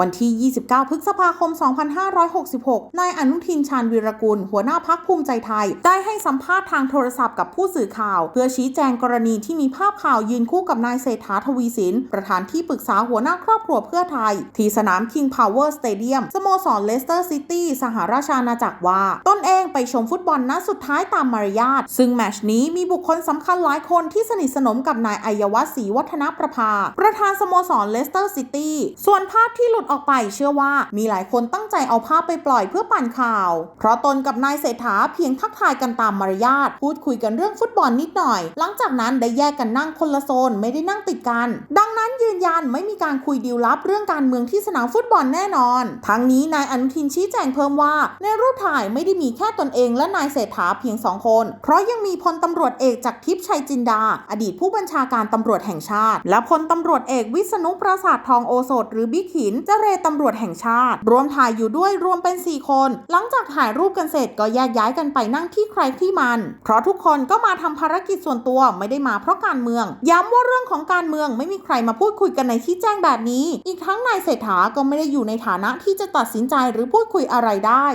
วันที่ 29 พฤษภาคม 2566 นายอนุทินชาญวีรกุล หัวหน้าพักภูมิใจไทย ได้ให้สัมภาษณ์ทางโทรศัพท์กับผู้สื่อข่าว เพื่อชี้แจงกรณีที่มีภาพข่าวยืนคู่กับนายเศรษฐาทวีสิน ประธานที่ปรึกษาหัวหน้าครอบครัวเพื่อไทย ที่สนาม King Power Stadium สโมสรเลสเตอร์ซิตี้สหราชอาณาจักรว่าตนเองไปชมฟุตบอลนัดสุดท้ายตามมารยาท ซึ่งแมชนี้มีบุคคลสำคัญหลายคนที่สนิทสนมกับนายอัยวัฒน์ศรีวัฒนประภา ประธานสโมสรเลสเตอร์ซิตี้ส่วนภาพที่หลุดออกไปเชื่อว่ามีหลายคนตั้งใจเอาภาพไปปล่อยเพื่อปั่นข่าว เพราะตนกับนายเศรษฐาเพียงทักทายกันตามมารยาทพูดคุยกันเรื่องฟุตบอลนิดหน่อย หลังจากนั้นได้แยกกันนั่งคนละโซนไม่ได้นั่งติดกัน ดังนั้นยืนยันไม่มีการคุยดีลลับเรื่องการเมืองที่สนามฟุตบอลแน่นอน ทั้งนี้นายอนุทินชี้แจงเพิ่มว่า ในรูปถ่ายไม่ได้มีแค่ตนเองและนายเศรษฐาเพียงสองคน เพราะยังมีพลตำรวจเอกจากทิพย์ชัยจินดา อดีตผู้บัญชาการตำรวจแห่งชาติ และพลตำรวจเอกวิษณุปราสาททองโอสถ หรือบิ๊กหินเจเรตำรวจแห่งชาติ รวมถ่ายอยู่ด้วยรวมเป็น 4 คน หลังจากถ่ายรูปกันเสร็จก็แยกย้ายกันไปนั่งที่ใครที่มัน เพราะทุกคนก็มาทำภารกิจส่วนตัวไม่ได้มาเพราะการเมือง ย้ำว่าเรื่องของการเมืองไม่มีใครมาพูดคุยกันในที่แจ้งแบบนี้ อีกทั้งนายเศรษฐาก็ไม่ได้อยู่ในฐานะที่จะตัดสินใจหรือพูดคุยอะไรได้